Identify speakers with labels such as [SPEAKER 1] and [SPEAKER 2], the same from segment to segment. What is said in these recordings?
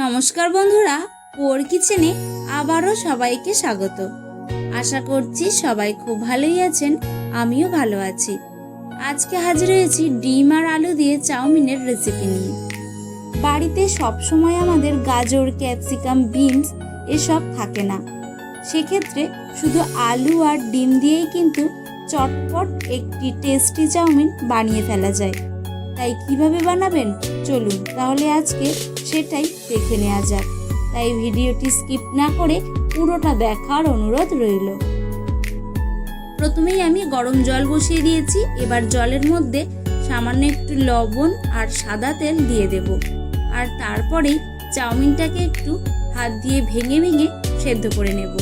[SPEAKER 1] নমস্কার বন্ধুরা ওর কিচেনে আবারও সবাইকে স্বাগত। আশা করছি সবাই খুব ভালোই আছেন, আমিও ভালো আছি। আজকে হাজির হয়েছি ডিম আর আলু দিয়ে চাউমিনের রেসিপি নিয়ে। বাড়িতে সবসময় আমাদের গাজর, ক্যাপসিকাম, বিনস এসব থাকে না। সেক্ষেত্রে শুধু আলু আর ডিম দিয়েই কিন্তু চটপট একটি টেস্টি চাউমিন বানিয়ে ফেলা যায়। তাই কীভাবে বানাবেন? চলুন, তাহলে আজকে সেটাই দেখে নেওয়া যাক। তাই ভিডিওটি স্কিপ না করে পুরোটা দেখার অনুরোধ রইল। প্রথমেই আমি গরম জল বসিয়ে দিয়েছি। এবার জলের মধ্যে সামান্য একটু লবণ আর সাদা তেল দিয়ে দেব। আর তারপরেই চাউমিনটাকে একটু হাত দিয়ে ভেঙে ভেঙে সেদ্ধ করে নেব।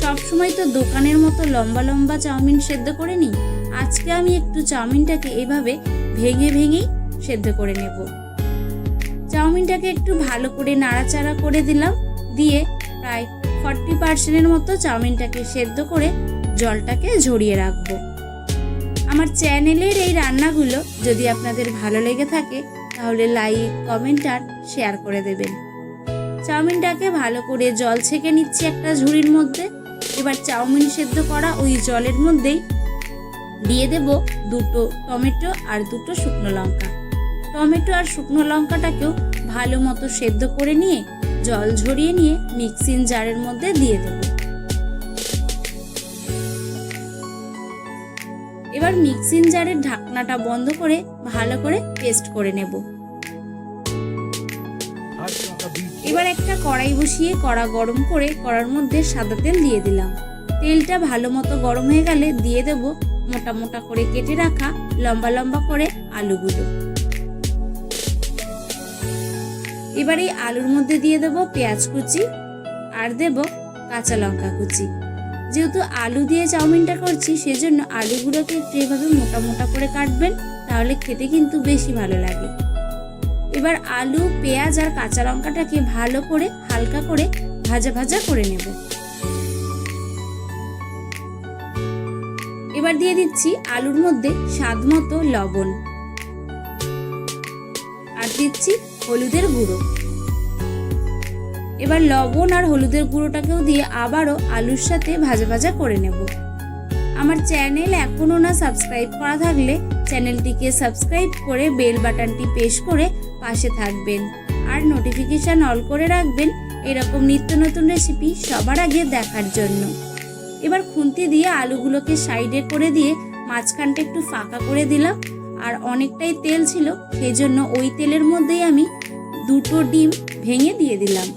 [SPEAKER 1] সবসময় তো দোকানের মতো লম্বা লম্বা চাউমিন সেদ্ধ করে নিই। আজকে আমি একটু চাউমিনটাকে এভাবে ভেঙে ভেঙেই সেদ্ধ করে নেব। চাউমিনটাকে একটু ভালো করে নাড়াচাড়া করে দিলাম, দিয়ে প্রায় ফর্টি পার্সেন্টের মতো চাউমিনটাকে সেদ্ধ করে জলটাকে ঝরিয়ে রাখব। আমার চ্যানেলের এই রান্নাগুলো যদি আপনাদের ভালো লেগে থাকে, তাহলে লাইক কমেন্ট আর শেয়ার করে দেবেন। চাউমিনটাকে ভালো করে জল ছেঁকে নিচ্ছি একটা ঝুড়ির মধ্যে। এবার চাউমিন সেদ্ধ করা ওই জলের মধ্যেই দিয়ে দেব দুটো টমেটো আর দুটো শুকনো লঙ্কা। টমেটো আর শুকনো লঙ্কাটাকেও ভালো মতো সেদ্ধ করে নিয়ে, জল ঝরিয়ে নিয়ে মিক্সিং জারের মধ্যে দিয়ে দেব। এবার মিক্সিং জারের ঢাকনাটা বন্ধ করে ভালো করে পেস্ট করে নেব। এবার একটা কড়াই বসিয়ে কড়া গরম করে কড়ার মধ্যে সাদা তেল দিয়ে দিলাম। তেলটা ভালো মতো গরম হয়ে গেলে দিয়ে দেব মোটা মোটা করে কেটে রাখা লম্বা লম্বা করে আলুগুলো। এবার এই আলুর মধ্যে দিয়ে দেব পেঁয়াজ কুচি আর দেব কাঁচা লঙ্কা কুচি। যেহেতু আলু দিয়ে চাউমিনটা করছি, সেজন্য আলুগুলোকে একটু এভাবে মোটা মোটা করে কাটবেন, তাহলে খেতে কিন্তু বেশি ভালো লাগে। এবার আলু, পেঁয়াজ আর কাঁচা লঙ্কাটাকে ভালো করে হালকা করে ভাজা ভাজা করে নেব। এবার দিয়ে দিচ্ছি আলুর মধ্যে স্বাদ মতো লবণ। আর দিচ্ছি হলুদের গুঁড়ো। এবার লবণ আর হলুদের গুঁড়োটাকেও দিয়ে আবারও আলুর সাথে ভাজা ভাজা করে নেব। আমার চ্যানেল এখনও না সাবস্ক্রাইব করা থাকলে চ্যানেলটিকে সাবস্ক্রাইব করে বেল বাটনটি প্রেস করে পাশে থাকবেন। আর নোটিফিকেশান অল করে রাখবেন এরকম নিত্য নতুন রেসিপি সবার আগে দেখার জন্য। এবার খুন্তি দিয়ে আলুগুলোকে সাইডে করে দিয়ে মাঝখানটা একটু ফাঁকা করে দিলাম। আর অনেকটাই তেল ছিল সেই জন্য ওই তেলের মধ্যেই আমি দুটো ডিম ভেঙে দিয়ে দিলাম।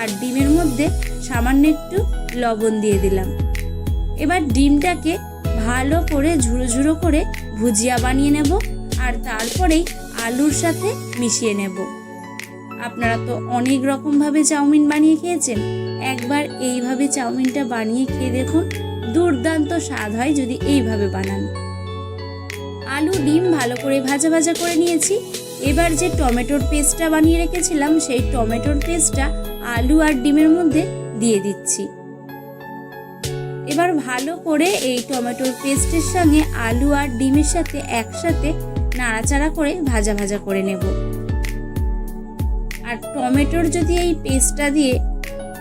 [SPEAKER 1] আর ডিমের মধ্যে সামান্য একটু লবণ দিয়ে দিলাম। এবার ডিমটাকে ভালো করে ঝুড়ো ঝুড়ো করে ভুজিয়া বানিয়ে নেব, আর তারপরেই আলুর সাথে মিশিয়ে নেব। আপনারা তো অনেক রকমভাবে চাউমিন বানিয়ে খেয়েছেন। একবার এইভাবে চাউমিনটা বানিয়ে খেয়ে দেখুন, দুর্দান্ত স্বাদ হয় যদি এইভাবে বানান। আলু, ডিম ভালো করে ভাজা ভাজা করে নিয়েছি। এবার যে টমেটোর পেস্টটা বানিয়ে রেখেছিলাম, সেই টমেটোর পেস্টটা আলু আর ডিমের মধ্যে দিয়ে দিচ্ছি। এবার ভালো করে এই টমেটোর পেস্টের সঙ্গে আলু আর ডিমের সাথে একসাথে নাড়াচাড়া করে ভাজা ভাজা করে নেব। আর টমেটোর যদি এই পেস্টটা দিয়ে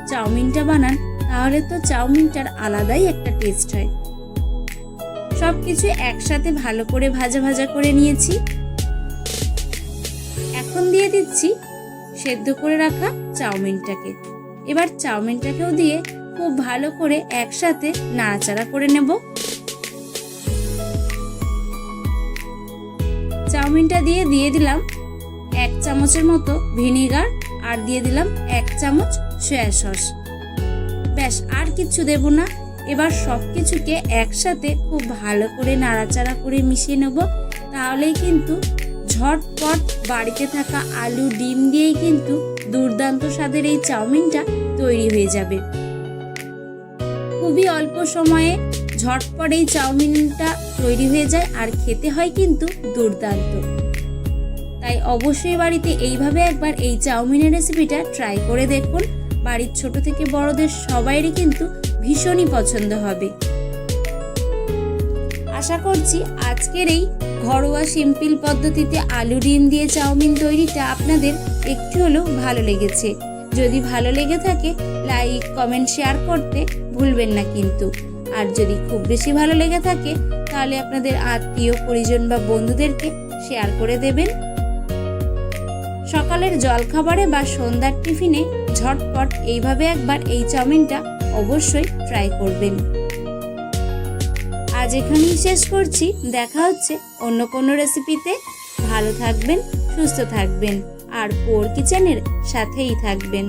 [SPEAKER 1] চাউমিনটা বানান, তাহলে তো চাউমিনটার আলাদাই একটা টেস্ট হয়। সব কিছু একসাথে ভালো করে ভাজা ভাজা করে নিয়েছি। এখন দিয়ে দিচ্ছি সেদ্ধ করে রাখা চাউমিনটাকে। এবার চাউমিনটাকেও দিয়ে খুব ভালো করে একসাথে নাড়াচাড়া করে নেব। চাউমিনটা দিয়ে দিয়ে দিলাম এক চামচের মতো ভিনিগার আর দিয়ে দিলাম এক চামচ সয়া সস। ব্যাস, আর কিছু দেব না। এবার সব কিছুকে একসাথে খুব ভালো করে নাড়াচাড়া করে মিশিয়ে নেব। তাহলেই কিন্তু ঝটপট বাড়িতে থাকা আলু, ডিম দিয়েই কিন্তু দুর্দান্ত স্বাদের এই চাউমিনটা তৈরি হয়ে যাবে। খুবই অল্প সময়ে ঝটপট এই চাউমিনটা তৈরি হয়ে যায় আর খেতে হয় কিন্তু দুর্দান্ত। তাই অবশ্যই বাড়িতে এইভাবে একবার এই চাউমিনের রেসিপিটা ট্রাই করে দেখুন। বাড়ির ছোট থেকে বড়দের সবাইরই কিন্তু ভীষণই পছন্দ হবে। আশা করছি আজকের এই ঘরোয়া সিম্পল পদ্ধতিতে আলু, ডিম দিয়ে চাউমিন তৈরিটা আপনাদের একটু হলেও ভালো লেগেছে। যদি ভালো লেগে থাকে লাইক কমেন্ট শেয়ার করতে ভুলবেন না কিন্তু। আর যদি খুব বেশি ভালো লেগে থাকে, তাহলে আপনাদের আত্মীয়, পরিজন বা বন্ধুদেরকে শেয়ার করে দেবেন। সকালের জলখাবারে বা সন্ধ্যার টিফিনে ঝটপট এইভাবে একবার এই চাউমিনটা অবশ্যই ট্রাই করবেন। আজ এখানেই শেষ করছি। দেখা হচ্ছে অন্য কোনো রেসিপিতে ভালো থাকবেন, সুস্থ থাকবেন। আর পোর কিচেনের সাথেই থাকবেন।